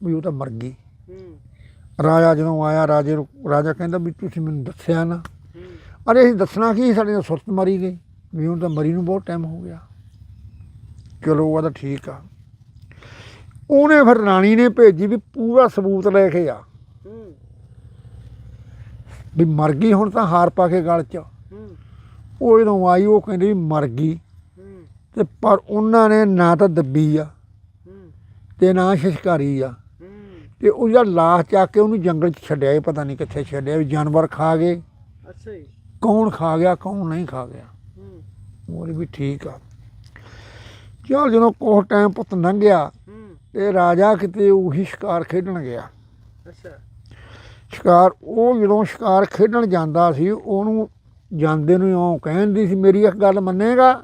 ਵੀ ਉਹ ਤਾਂ ਮਰ ਗਈ। ਰਾਜਾ ਜਦੋਂ ਆਇਆ, ਰਾਜੇ ਨੂੰ, ਰਾਜਾ ਕਹਿੰਦਾ ਵੀ ਤੁਸੀਂ ਮੈਨੂੰ ਦੱਸਿਆ ਨਾ। ਅਰੇ ਅਸੀਂ ਦੱਸਣਾ ਕੀ ਸਾਡੇ ਨਾਲ ਸੁਰਤ ਮਰੀ ਗਈ। ਵੀ ਹੁਣ ਤਾਂ ਮਰੀ ਨੂੰ ਬਹੁਤ ਟਾਈਮ ਹੋ ਗਿਆ। ਚਲੋ ਉਹ ਤਾਂ ਠੀਕ ਆ। ਉਹਨੇ ਫਿਰ ਰਾਣੀ ਨੇ ਭੇਜੀ ਵੀ ਪੂਰਾ ਸਬੂਤ ਲੈ ਕੇ ਆ। ਵੀ ਮਰ ਗਈ, ਹੁਣ ਤਾਂ ਹਾਰ ਪਾ ਕੇ ਗਲ 'ਚ। ਉਹ ਜਦੋਂ ਆਈ, ਉਹ ਕਹਿੰਦੀ ਵੀ ਮਰ ਗਈ। ਤੇ ਪਰ ਉਹਨਾਂ ਨੇ ਨਾ ਤਾਂ ਦੱਬੀ ਆ। ਹੂੰ ਤੇ ਨਾ ਸ਼ਿਸ਼ਕਾਰੀ ਆ। ਤੇ ਉਹਦਾ ਲਾਸ਼ ਚੱਕ ਕੇ ਉਹਨੂੰ ਜੰਗਲ 'ਚ ਛੱਡਿਆ ਇਹ ਪਤਾ ਨਹੀਂ ਕਿੱਥੇ ਛੱਡਿਆ ਵੀ ਜਾਨਵਰ ਖਾ ਗਏ। ਅੱਛਾ ਜੀ। ਕੌਣ ਖਾ ਗਿਆ ਕੌਣ ਨਹੀਂ ਖਾ ਗਿਆ। ਹੂੰ। ਉਹ ਵੀ ਠੀਕ ਆ। ਚਲ ਜਦੋਂ ਕੋਹ ਟਾਈਮ ਪੁੱਤ ਲੰਘਿਆ ਹੂੰ। ਤੇ ਰਾਜਾ ਕਿਤੇ ਉਹੀ ਸ਼ਿਕਾਰ ਖੇਡਣ ਗਿਆ। ਅੱਛਾ। ਸ਼ਿਕਾਰ ਉਹ ਜਦੋਂ ਸ਼ਿਕਾਰ ਖੇਡਣ ਜਾਂਦਾ ਸੀ ਉਹਨੂੰ ਜਾਂਦੇ ਨੂੰ ਇਉਂ ਕਹਿੰਦੀ ਸੀ ਮੇਰੀ ਇੱਕ ਗੱਲ ਮੰਨੇਗਾ?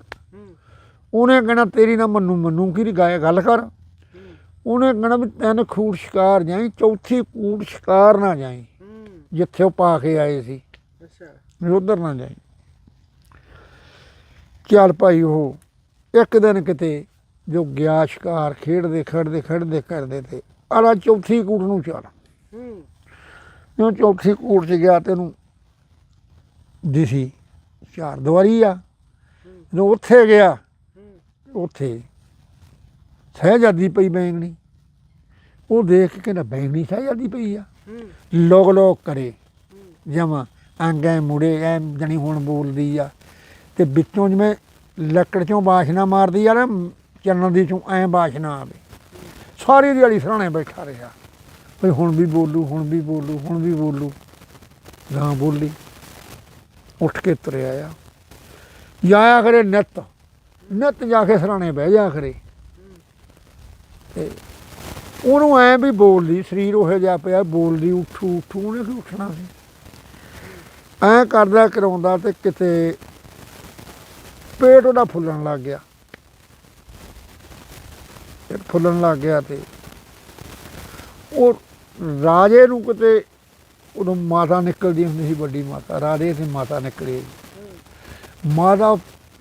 ਉਹਨੇ ਕਹਿਣਾ ਤੇਰੀ ਨਾ ਮੰਨੂ ਮੰਨੂ ਕੀ ਗੱਲ ਕਰ। ਹੂੰ ਉਹਨੇ ਕਹਿਣਾ ਵੀ ਤਿੰਨ ਖੂਟ ਸ਼ਿਕਾਰ ਜਾਈ ਚੌਥੀ ਕੂਟ ਸ਼ਿਕਾਰ ਨਾ ਜਾਈ। ਜਿੱਥੇ ਉਹ ਪਾ ਕੇ ਆਏ ਸੀ। ਅੱਛਾ। ਵੀ ਉਧਰ ਨਾ ਜਾਈ। ਚੱਲ ਭਾਈ ਉਹ ਇੱਕ ਦਿਨ ਕਿਤੇ ਜੋ ਗਿਆ ਸ਼ਿਕਾਰ ਖੇਡਦੇ ਖੇਡਦੇ ਖੇਡਦੇ ਕਰਦੇ ਤੇ ਆਲਾ ਚੌਥੀ ਕੂਟ ਨੂੰ ਚੱਲ। ਹੂੰ। ਜਦੋਂ ਚੌਥੀ ਕੂਟ 'ਚ ਗਿਆ ਤੈਨੂੰ ਦਿਸੀ ਚਾਰ ਦੁਆਰੀ ਆ। ਜਦੋਂ ਉੱਥੇ ਗਿਆ ਉੱਥੇ ਸਹਿਜਾਦੀ ਪਈ ਬੈਂਗਣੀ। ਉਹ ਦੇਖ ਕੇ ਕਹਿੰਦਾ ਬੈਂਗਣੀ ਸਹਿਜਾਦੀ ਪਈ ਆ। ਲੋਕ ਲੋਕ ਕਰੇ। ਜਮਾ ਅੰਗੇ ਮੁੜੇ ਐ ਜਣੀ ਹੁਣ ਬੋਲਦੀ ਆ। ਤੇ ਵਿੱਚੋਂ ਜਿਵੇਂ ਲੱਕੜ ਚੋਂ ਬਾਸ਼ਨਾ ਮਾਰਦੀ ਆ ਨਾ ਚੰਨ ਦੀ ਚੋਂ ਐ ਬਾਸ਼ਨਾ ਆਵੇ। ਸਾਰੀ ਦਿਹਾੜੀ ਸਰਾਣੇ ਬੈਠਾ ਰਿਹਾ। ਵੀ ਹੁਣ ਵੀ ਬੋਲੂ ਹੁਣ ਵੀ ਬੋਲੂ ਹੁਣ ਵੀ ਬੋਲੂ। ਨਾ ਬੋਲੀ। ਉੱਠ ਕੇ ਤੁਰਿਆ ਆ। ਜਾਇਆ ਕਰੇ ਨਿੱਤ। ਨਿੱਤ ਜਾ ਕੇ ਸਰਾਣੇ ਬਹਿ ਜਾ ਕਰੇ। ਤੇ ਉਹਨੂੰ ਐ ਵੀ ਬੋਲਦੀ, ਸਰੀਰ ਉਹ ਜਿਹਾ ਪਿਆ, ਬੋਲਦੀ ਉੱਠੂ ਉੱਠੂ, ਉਹਨੇ ਕੀ ਉੱਠਣਾ ਸੀ। ਐ ਕਰਦਾ ਕਰਾਉਂਦਾ ਤੇ ਕਿਤੇ ਪੇਟ ਉਹਦਾ ਫੁੱਲਣ ਲੱਗ ਗਿਆ। ਪੇਟ ਫੁੱਲਣ ਲੱਗ ਗਿਆ ਤੇ ਉਹ ਰਾਜੇ ਨੂੰ ਕਿਤੇ ਉਦੋਂ ਮਾਤਾ ਨਿਕਲਦੀ ਹੁੰਦੀ ਸੀ, ਵੱਡੀ ਮਾਤਾ। ਰਾਜੇ ਤੇ ਮਾਤਾ ਨਿਕਲੀ। ਮਾਤਾ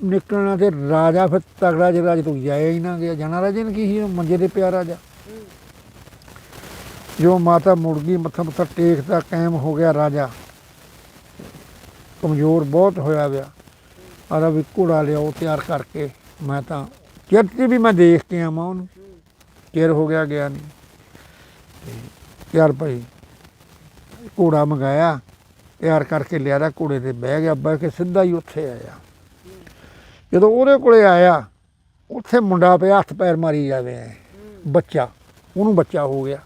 ਨਿਕਲਣਾ ਤੇ ਰਾਜਾ ਫਿਰ ਤਗੜਾ ਜਿਹਾ ਰਾਜ ਤੋਂ ਜਾਇਆ ਹੀ ਨਾ ਗਿਆ। ਜਾਣਾ ਰਾਜੇ ਨੇ ਕੀ ਸੀ? ਉਹ ਮੰਜੇ ਤੇ ਪਿਆ ਰਾਜਾ। ਜੋ ਮਾਤਾ ਮੁੜ ਗਈ ਮੱਥਾ ਮੱਥਾ ਟੇਕਦਾ ਕਾਇਮ ਹੋ ਗਿਆ ਰਾਜਾ। ਕਮਜ਼ੋਰ ਬਹੁਤ ਹੋਇਆ ਵਿਆ ਆਦਾ ਵੀ ਘੋੜਾ ਲਿਆਓ ਤਿਆਰ ਕਰਕੇ। ਮੈਂ ਤਾਂ ਚਿਰ ਵੀ ਮੈਂ ਦੇਖ ਕੇ ਆਵਾਂ ਉਹਨੂੰ। ਚਿਰ ਹੋ ਗਿਆ ਗਿਆ ਨਹੀਂ ਯਾਰ ਭਾਈ, ਘੋੜਾ ਮੰਗਾਇਆ। ਤਿਆਰ ਕਰਕੇ ਲਿਆਦਾ ਘੋੜੇ ਤੇ ਬਹਿ ਗਿਆ। ਬਹਿ ਕੇ ਸਿੱਧਾ ਹੀ ਉੱਥੇ ਆਇਆ। ਜਦੋਂ ਉਹਦੇ ਕੋਲੇ ਆਇਆ ਉੱਥੇ ਮੁੰਡਾ ਪਿਆ ਹੱਥ ਪੈਰ ਮਾਰੀ ਜਾਵੇ। ਬੱਚਾ ਉਹਨੂੰ ਬੱਚਾ ਹੋ ਗਿਆ।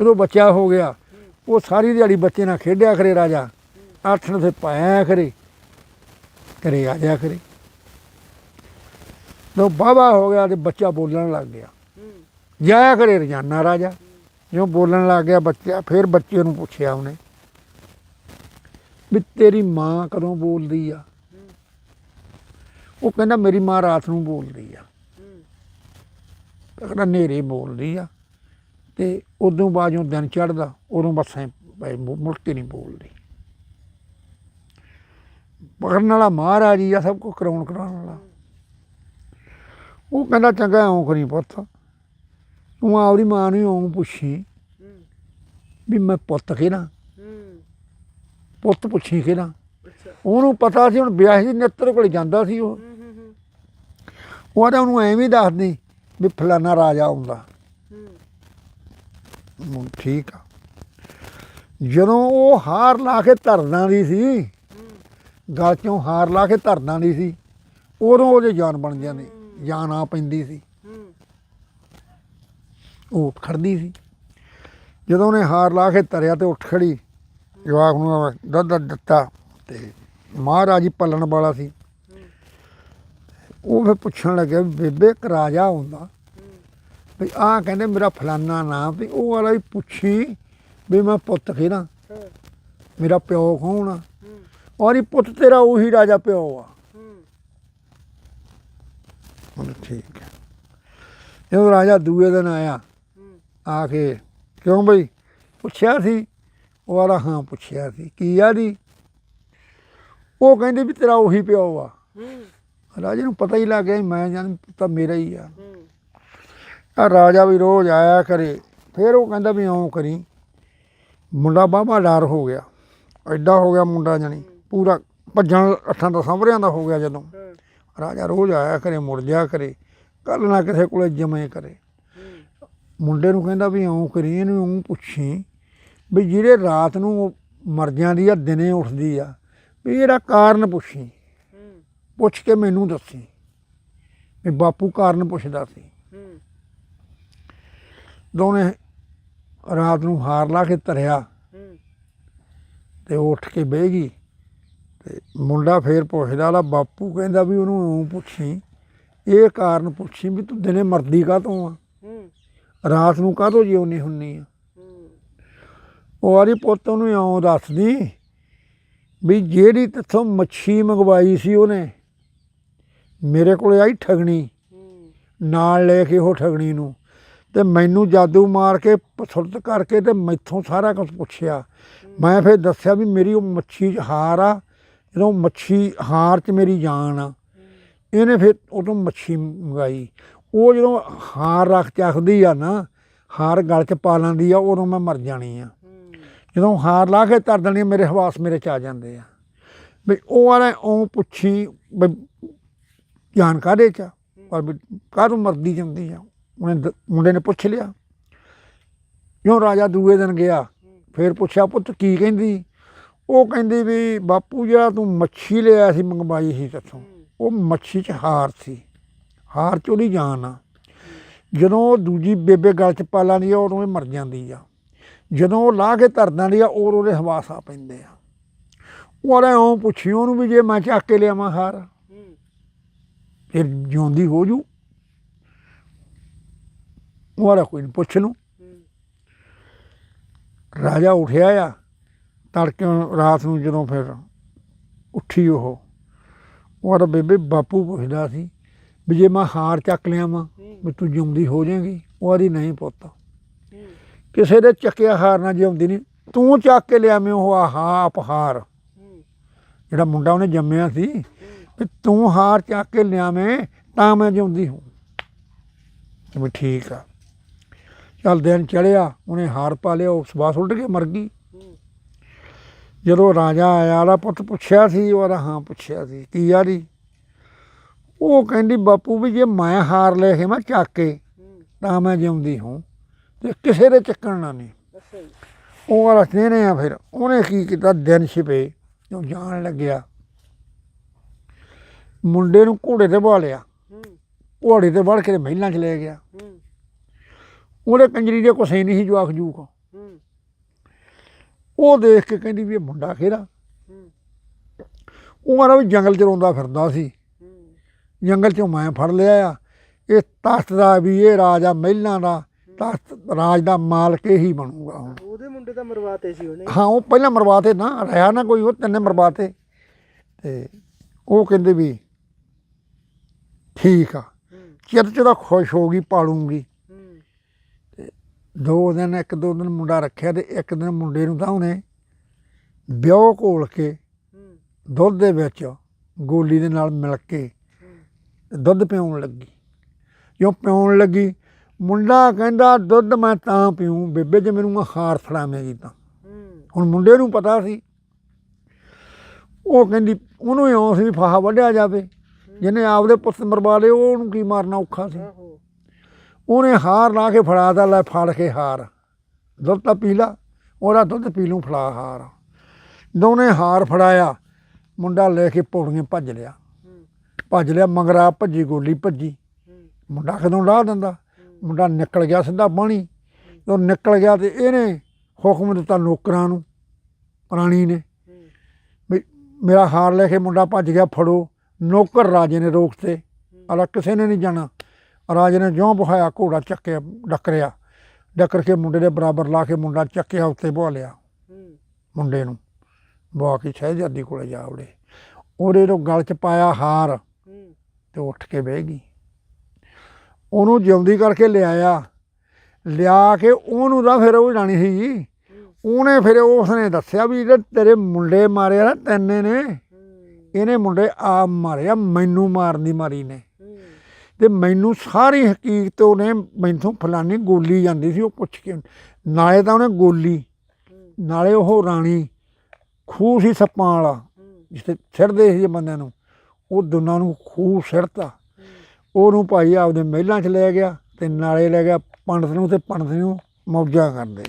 ਜਦੋਂ ਬੱਚਾ ਹੋ ਗਿਆ ਉਹ ਸਾਰੀ ਦਿਹਾੜੀ ਬੱਚੇ ਨਾਲ ਖੇਡਿਆ ਕਰੇ ਰਾਜਾ। ਆਥਣ ਤੇ ਪਾਇਆ ਕਰੇ ਕਰੇ ਆ ਜਾ ਕਰੇ। ਜਦੋਂ ਬਾਬਾ ਹੋ ਗਿਆ ਤੇ ਬੱਚਾ ਬੋਲਣ ਲੱਗ ਗਿਆ। ਜਾਇਆ ਕਰੇ ਰਜਾਨਾ ਰਾਜਾ। ਜਿਉਂ ਬੋਲਣ ਲੱਗ ਗਿਆ ਬੱਚਾ ਫਿਰ ਬੱਚੇ ਨੂੰ ਪੁੱਛਿਆ ਉਹਨੇ ਵੀ ਤੇਰੀ ਮਾਂ ਕਦੋਂ ਬੋਲਦੀ ਆ? ਉਹ ਕਹਿੰਦਾ ਮੇਰੀ ਮਾਂ ਰਾਤ ਨੂੰ ਬੋਲਦੀ ਆ। ਕਹਿੰਦਾ ਨੇਰੇ ਬੋਲਦੀ ਆ ਤੇ ਉਦੋਂ ਬਾਅਦ ਜਦੋਂ ਦਿਨ ਚੜਦਾ ਉਦੋਂ ਬਸ ਮੁੜ ਕੇ ਨਹੀਂ ਬੋਲਦੀ। ਪਕੜਨ ਵਾਲਾ ਮਹਾਰਾਜ ਹੀ ਆ ਸਭ ਕੁਝ ਕਰਾਉਣ ਕਰਾਉਣ ਵਾਲਾ। ਉਹ ਕਹਿੰਦਾ ਚੰਗਾ ਆਉਂ ਕਰੀ ਪੁੱਤ। ਤੂੰ ਆਪਦੀ ਮਾਂ ਨੂੰ ਆਉਂ ਪੁੱਛੀ ਵੀ ਮੈਂ ਪੁੱਤ ਕਿਹੜਾ? ਪੁੱਤ ਪੁੱਛੀ ਕਿਹੜਾ? ਉਹਨੂੰ ਪਤਾ ਸੀ ਹੁਣ ਵਿਆਹ ਦੀ ਨੇਤਰ ਕੋਲ ਜਾਂਦਾ ਸੀ ਉਹ। ਉਹ ਆਦਾ ਉਹਨੂੰ ਐਵੇਂ ਦੱਸਦੀ ਵੀ ਫਲਾਨਾ ਰਾਜਾ ਆਉਂਦਾ। ਹੁਣ ਠੀਕ ਆ। ਜਦੋਂ ਉਹ ਹਾਰ ਲਾ ਕੇ ਧਰਨਾ ਦੀ ਸੀ ਗਲ ਚੋਂ ਹਾਰ ਲਾ ਕੇ ਧਰਨਾ ਦੀ ਸੀ ਉਦੋਂ ਉਹਦੇ ਜਾਨ ਬਣ ਜਾਂਦੀ ਜਾਨ ਆ ਪੈਂਦੀ ਸੀ। ਉਹ ਉੱਠ ਖੜਦੀ ਸੀ। ਜਦੋਂ ਉਹਨੇ ਹਾਰ ਲਾ ਕੇ ਧਰਿਆ ਤੇ ਉੱਠ ਖੜੀ ਜਵਾਕ ਨੂੰ ਦੁੱਧ ਦੱਧ ਦਿੱਤਾ ਤੇ ਮਹਾਰਾਜ ਹੀ ਪੱਲਣ ਵਾਲਾ ਸੀ। ਉਹ ਫਿਰ ਪੁੱਛਣ ਲੱਗਿਆ ਵੀ ਬੇਬੇ ਇੱਕ ਰਾਜਾ ਹੁੰਦਾ ਵੀ ਆਹ ਕਹਿੰਦੇ ਮੇਰਾ ਫਲਾਨਾ ਨਾਮ ਵੀ ਉਹ ਵਾਲਾ ਵੀ ਪੁੱਛੀ ਵੀ ਮੈਂ ਪੁੱਤ ਕਿਹੜਾ ਮੇਰਾ ਪਿਓ ਕੌਣ ਆ? ਔਰ ਇਹ ਪੁੱਤ ਤੇਰਾ ਉਹੀ ਰਾਜਾ ਪਿਓ ਆ। ਉਹਨੇ ਠੀਕ ਹੈ। ਜਦੋਂ ਰਾਜਾ ਦੂਏ ਦਿਨ ਆਇਆ, ਆ ਕੇ ਕਿਉਂ ਬਈ? ਪੁੱਛਿਆ ਸੀ? ਉਹ ਵਾਲਾ ਹਾਂ ਪੁੱਛਿਆ ਸੀ। ਕੀ ਆਦੀ ਉਹ ਕਹਿੰਦੇ ਵੀ ਤੇਰਾ ਉਹੀ ਪਿਓ ਆ। ਰਾਜੇ ਨੂੰ ਪਤਾ ਹੀ ਲੱਗ ਗਿਆ ਮੈਂ ਜਾਨ ਤਾਂ ਮੇਰਾ ਹੀ ਆ। ਆ ਰਾਜਾ ਵੀ ਰੋਜ਼ ਆਇਆ ਕਰੇ ਫਿਰ ਉਹ ਕਹਿੰਦਾ ਵੀ ਇਉਂ ਕਰੀ। ਮੁੰਡਾ ਬਾਬਾ ਡਰ ਹੋ ਗਿਆ। ਐਡਾ ਹੋ ਗਿਆ ਮੁੰਡਾ ਜਾਣੀ ਪੂਰਾ ਭੱਜਣ ਅੱਠਾਂ ਦਸਾਂ ਵਰਿਆਂ ਦਾ ਹੋ ਗਿਆ ਜਦੋਂ। ਰਾਜਾ ਰੋਜ਼ ਆਇਆ ਕਰੇ ਮੁੜ ਜਾ ਕਰੇ ਕੱਲ ਨਾ ਕਿਸੇ ਕੋਲੇ ਜਮੇ ਕਰੇ। ਮੁੰਡੇ ਨੂੰ ਕਹਿੰਦਾ ਵੀ ਇਉਂ ਕਰੀ ਇਹਨੂੰ ਇਉਂ ਪੁੱਛੀ ਵੀ ਜਿਹੜੇ ਰਾਤ ਨੂੰ ਉਹ ਮਰ ਜਾਂਦੀ ਆ ਦਿਨੇ ਉੱਠਦੀ ਆ ਵੀ ਇਹਦਾ ਕਾਰਨ ਪੁੱਛੀ। ਪੁੱਛ ਕੇ ਮੈਨੂੰ ਦੱਸੀ। ਵੀ ਬਾਪੂ ਕਾਰਨ ਪੁੱਛਦਾ ਸੀ। ਦੋਨੇ ਰਾਤ ਨੂੰ ਹਾਰ ਲਾ ਕੇ ਧਰਿਆ। ਤੇ ਉਹ ਉੱਠ ਕੇ ਬਹਿ ਗਈ। ਤੇ ਮੁੰਡਾ ਫੇਰ ਪੁੱਛਦਾ ਲਾ ਬਾਪੂ ਕਹਿੰਦਾ ਵੀ ਉਹਨੂੰ ਇਉਂ ਪੁੱਛੀ। ਇਹ ਕਾਰਨ ਪੁੱਛੀ ਵੀ ਤੂੰ ਦਿਨੇ ਮਰਦੀ ਕਾਹਤੋਂ ਆ? ਰਾਤ ਨੂੰ ਕਾਹਤੋਂ ਜਿਉਣੀ ਹੁੰਨੀ ਆ? ਉਹ ਆਰੀ ਪੁੱਤ ਉਹਨੂੰ ਇਉਂ ਦੱਸਦੀ ਵੀ ਜਿਹੜੀ ਤੇਥੋਂ ਮੱਛੀ ਮੰਗਵਾਈ ਸੀ ਉਹਨੇ ਮੇਰੇ ਕੋਲੇ ਆਈ ਠਗਣੀ। ਨਾਲ ਲੈ ਕੇ ਉਹ ਠਗਣੀ ਨੂੰ। ਤੇ ਮੈਨੂੰ ਜਾਦੂ ਮਾਰ ਕੇ ਪਸੁਰਤ ਕਰਕੇ ਤੇ ਮੈਥੋਂ ਸਾਰਾ ਕੁਝ ਪੁੱਛਿਆ। ਮੈਂ ਫਿਰ ਦੱਸਿਆ ਵੀ ਮੇਰੀ ਉਹ ਮੱਛੀ ਹਾਰ ਆ ਜਦੋਂ ਮੱਛੀ ਹਾਰ 'ਚ ਮੇਰੀ ਜਾਨ ਆ। ਇਹਨੇ ਫਿਰ ਉਦੋਂ ਮੱਛੀ ਮੰਗਾਈ। ਉਹ ਜਦੋਂ ਹਾਰ ਰੱਖ ਚੱਕਦੀ ਆ ਨਾ ਹਾਰ ਗਲ 'ਚ ਪਾ ਲੈਂਦੀ ਆ ਉਦੋਂ ਮੈਂ ਮਰ ਜਾਣੀ ਆ। ਜਦੋਂ ਹਾਰ ਲਾ ਕੇ ਧਰ ਦੇਣੀ ਮੇਰੇ ਹਵਾਸ ਮੇਰੇ 'ਚ ਆ ਜਾਂਦੇ ਆ। ਵੀ ਉਹ ਵਾਲਾ ਉਹ ਪੁੱਛੀ ਵੀ ਜਾਨ ਕਾਹਦੇ 'ਚ ਆ? ਪਰ ਵੀ ਕਾਹਨੂੰ ਮਰਦੀ ਜਾਂਦੀ ਆ? ਉਹਨੇ ਦ- ਮੁੰਡੇ ਨੇ ਪੁੱਛ ਲਿਆ। ਕਿਉਂ ਰਾਜਾ ਦੂਏ ਦਿਨ ਗਿਆ, ਫਿਰ ਪੁੱਛਿਆ, ਪੁੱਤ ਕੀ ਕਹਿੰਦੀ? ਉਹ ਕਹਿੰਦੀ ਵੀ, ਬਾਪੂ, ਜਿਹੜਾ ਤੂੰ ਮੱਛੀ ਲਿਆ ਸੀ, ਮੰਗਵਾਈ ਸੀ ਤੇਥੋਂ, ਉਹ ਮੱਛੀ 'ਚ ਹਾਰ ਸੀ। ਹਾਰ 'ਚ ਉਹਦੀ ਜਾਨ ਆ। ਜਦੋਂ ਉਹ ਦੂਜੀ ਬੇਬੇ ਗਲ 'ਚ ਪਾ ਲੈਂਦੀ ਆ, ਉਦੋਂ ਇਹ ਮਰ ਜਾਂਦੀ ਆ। ਜਦੋਂ ਉਹ ਲਾ ਕੇ ਧਰ ਦਿੰਦੀ ਆ ਔਰ ਉਹਦੇ ਹਵਾਸ ਆ ਪੈਂਦੇ ਆ। ਉਹ ਵਾਲਾ ਉਹ ਪੁੱਛੀ, ਉਹਨੂੰ ਵੀ ਜੇ ਮੈਂ ਚੱਕ ਕੇ ਲਿਆਵਾਂ ਹਾਰ? ਫਿਰ ਜਿਉਂਦੀ ਹੋ ਜੂ। ਉਹ ਕੋਈ ਨਹੀਂ ਪੁੱਛ ਲੂੰ ਰਾਜਾ ਉਠਿਆ ਆ, ਤੜਕੇ ਰਾਤ ਨੂੰ ਜਦੋਂ ਫਿਰ ਉੱਠੀ ਉਹ। ਉਹਦਾ ਬੇਬੇ, ਬਾਪੂ ਪੁੱਛਦਾ ਸੀ ਵੀ ਜੇ ਮੈਂ ਹਾਰ ਚੱਕ ਲਿਆ ਵਾਂ, ਵੀ ਤੂੰ ਜਿਉਂਦੀ ਹੋ ਜਾਏਗੀ? ਉਹਦੀ ਨਹੀਂ ਪੁੱਤ, ਕਿਸੇ ਦੇ ਚੱਕਿਆ ਹਾਰ ਨਾ ਜਿਉਂਦੀ ਨਹੀਂ ਤੂੰ ਚੱਕ ਕੇ ਲਿਆ ਮੈਂ ਉਹ ਆਹਾ ਅਪਹਾਰ ਹੂੰ ਜਿਹੜਾ ਮੁੰਡਾ ਉਹਨੇ ਜੰਮਿਆ ਸੀ ਵੀ ਤੂੰ ਹਾਰ ਚੱਕ ਕੇ ਲਿਆਵੇਂ ਤਾਂ ਮੈਂ ਜਿਉਂਦੀ ਹੂੰ ਵੀ ਠੀਕ ਆ। ਚੱਲ ਦਿਨ ਚੜਿਆ ਉਹਨੇ ਹਾਰ ਪਾ ਲਿਆ ਉਹ ਸਵਾਸ ਉਲਟ ਕੇ ਮਰ ਗਈ। ਜਦੋਂ ਰਾਜਾ ਆਇਆ ਉਹਦਾ ਪੁੱਤ ਪੁੱਛਿਆ ਸੀ ਉਹਦਾ ਹਾਂ ਪੁੱਛਿਆ ਸੀ ਕੀ ਯਾਰੀ ਉਹ ਕਹਿੰਦੀ ਬਾਪੂ ਵੀ ਜੇ ਮੈਂ ਹਾਰ ਲੈ ਕੇ ਮੈਂ ਚੱਕ ਕੇ ਤਾਂ ਮੈਂ ਜਿਉਂਦੀ ਹੂੰ ਤੇ ਕਿਸੇ ਦੇ ਚੱਕਣਾ ਨਹੀਂ। ਅੱਛਾ ਜੀ। ਉਹ ਵਾਲਾ ਨੇ ਆ ਫਿਰ ਉਹਨੇ ਕੀ ਕੀਤਾ? ਦਿਨ ਛਿਪੇ ਜੋ ਜਾਣ ਲੱਗਿਆ। ਮੁੰਡੇ ਨੂੰ ਘੋੜੇ ਤੇ ਬਾ ਲਿਆ ਘੋੜੇ ਤੇ ਵੜ ਕੇ ਮਹਿਲਾਂ ਚ ਲੈ ਗਿਆ। ਉਹਦੇ ਕੰਜਰੀ ਦੇ ਕੁਸੇ ਨਹੀਂ ਸੀ ਜਵਾਕ ਜੂਕ। ਉਹ ਦੇਖ ਕੇ ਕਹਿੰਦੀ ਵੀ ਇਹ ਮੁੰਡਾ ਹੂੰ। ਉਹ ਆਰਾ ਵੀ ਜੰਗਲ ਚ ਰੋਂਦਾ ਫਿਰਦਾ ਸੀ। ਜੰਗਲ ਚੋਂ ਮੈਂ ਫੜ ਲਿਆ ਆ। ਇਹ ਤਖਤ ਦਾ ਵੀ ਇਹ ਰਾਜਾ ਮਹਿਲਾਂ ਦਾ ਤਖਤ ਰਾਜ ਦਾ ਮਾਲਕ ਹੀ ਬਣੂਗਾ ਹੁਣ। ਉਹਦੇ ਮੁੰਡੇ ਤਾਂ ਮਰਵਾਤੇ ਸੀ ਉਹਨੇ। ਹਾਂ ਉਹ ਪਹਿਲਾਂ ਮਰਵਾਤੇ ਨਾ ਰਿਹਾ ਨਾ ਕੋਈ ਉਹ ਤਿੰਨੇ ਮਰਵਾਤੇ। ਤੇ ਉਹ ਕਹਿੰਦੇ ਵੀ ਠੀਕ ਆ। ਚਿਰ ਚਿਰ ਖੁਸ਼ ਹੋ ਗਈ ਪਾਲੂੰਗੀ। ਹੂੰ। ਦੋ ਦਿਨ ਇੱਕ ਦੋ ਦਿਨ ਮੁੰਡਾ ਰੱਖਿਆ ਤੇ ਇੱਕ ਦਿਨ ਮੁੰਡੇ ਨੂੰ ਤਾਂ ਉਹਨੇ ਵਿਆਹ ਘੋਲ ਕੇ ਦੁੱਧ ਦੇ ਵਿੱਚ ਗੋਲੀ ਦੇ ਨਾਲ ਮਿਲ ਕੇ ਦੁੱਧ ਪਿਉਣ ਲੱਗੀ। ਜੋ ਪਿਉਣ ਲੱਗੀ ਮੁੰਡਾ ਕਹਿੰਦਾ ਦੁੱਧ ਮੈਂ ਤਾਂ ਪੀਉਂ ਬੇਬੇ ਜੇ ਮੈਨੂੰ ਹਾਰ ਫੜਾਵੇਂਗੀ ਤਾਂ। ਹੁਣ ਮੁੰਡੇ ਨੂੰ ਪਤਾ ਸੀ। ਉਹ ਕਹਿੰਦੀ ਉਹਨੂੰ ਇਉਂ ਸੀ ਵੀ ਫਾਹਾ ਵੱਢਿਆ ਜਾਵੇ। ਜਿਹਨੇ ਆਪਦੇ ਪੁੱਤ ਮਰਵਾ ਲਏ ਉਹ ਉਹਨੂੰ ਕੀ ਮਾਰਨਾ ਔਖਾ ਸੀ? ਉਹਨੇ ਹਾਰ ਲਾ ਕੇ ਫੜਾਦਾ ਲੈ ਫੜ ਕੇ ਹਾਰ। ਦੁੱਧ ਤਾਂ ਪੀ ਲਾ ਉਹਦਾ ਦੁੱਧ ਪੀ ਲੂੰ ਫੜਾ ਹਾਰ। ਦੋਨੇ ਹਾਰ ਫੜਾਇਆ ਮੁੰਡਾ ਲੈ ਕੇ ਪੌੜੀਆਂ ਭੱਜ ਲਿਆ। ਭੱਜ ਲਿਆ ਮਗਰਾ ਭੱਜੀ ਗੋਲੀ ਭੱਜੀ। ਮੁੰਡਾ ਕਦੋਂ ਲਾ ਦਿੰਦਾ? ਮੁੰਡਾ ਨਿਕਲ ਗਿਆ ਸਿੱਧਾ ਬਾਣੀ। ਜਦੋਂ ਨਿਕਲ ਗਿਆ ਤੇ ਇਹਨੇ ਹੁਕਮ ਦਿੱਤਾ ਨੌਕਰਾਂ ਨੂੰ ਪ੍ਰਾਣੀ ਨੇ। ਮੇਰਾ ਹਾਰ ਲੈ ਕੇ ਮੁੰਡਾ ਭੱਜ ਗਿਆ ਫੜੋ। ਨੌਕਰ ਰਾਜੇ ਨੇ ਰੋਕਤੇ ਅਲਾ ਕਿਸੇ ਨੇ ਨਹੀਂ ਜਾਣਾ। ਰਾਜੇ ਨੇ ਜਿਉਂ ਬਹਾਇਆ ਘੋੜਾ ਚੱਕਿਆ ਡੱਕਰਿਆ। ਡੱਕਰ ਕੇ ਮੁੰਡੇ ਦੇ ਬਰਾਬਰ ਲਾ ਕੇ ਮੁੰਡਾ ਚੱਕਿਆ ਉੱਤੇ ਬਹਾ ਲਿਆ। ਮੁੰਡੇ ਨੂੰ। ਬਹਾ ਕੇ ਸ਼ਹਿਜ਼ਾਦੀ ਕੋਲੇ ਜਾ ਵੜੇ। ਉਹਦੇ ਤੋਂ ਗਲ 'ਚ ਪਾਇਆ ਹਾਰ। ਤੇ ਉੱਠ ਕੇ ਬਹਿ ਗਈ। ਉਹਨੂੰ ਜਿਉਂਦੀ ਕਰਕੇ ਲਿਆਇਆ। ਲਿਆ ਕੇ ਉਹਨੂੰ ਤਾਂ ਫਿਰ ਉਹ ਜਾਣੀ ਸੀ। ਉਹਨੇ ਫਿਰ ਉਸਨੇ ਦੱਸਿਆ ਵੀ ਇਹਦੇ ਤੇਰੇ ਮੁੰਡੇ ਮਾਰਿਆ ਨਾ ਤੈਨੇ ਨੇ। ਇਹਨੇ ਮੁੰਡੇ ਆਪ ਮਾਰਿਆ ਮੈਨੂੰ ਮਾਰਨ ਦੀ ਮਾਰੀ ਨੇ। ਤੇ ਮੈਨੂੰ ਸਾਰੀ ਹਕੀਕਤ ਉਹਨੇ ਮੈਥੋਂ ਫਲਾਨੀ ਗੋਲੀ ਜਾਂਦੀ ਸੀ ਉਹ ਪੁੱਛ ਕੇ ਨਾਲੇ ਤਾਂ ਉਹਨੇ ਗੋਲੀ ਨਾਲੇ ਉਹ ਰਾਣੀ ਖੂਹ ਸੀ ਸੱਪਾਂ ਵਾਲਾ ਜਿੱਥੇ ਸਿਰਦੇ ਸੀ ਬੰਦਿਆਂ ਨੂੰ ਉਹ ਦੋਨਾਂ ਨੂੰ ਖੂਹ ਸਿਰਤਾ। ਉਹਨੂੰ ਭਾਈ ਆਪਦੇ ਮਹਿਲਾਂ 'ਚ ਲੈ ਗਿਆ ਤੇ ਨਾਲੇ ਲੈ ਗਿਆ ਪੰਡਤ ਨੂੰ ਤੇ ਪੰਡਤ ਨੂੰ ਮੌਜਾਂ ਕਰਦੇ ਆ।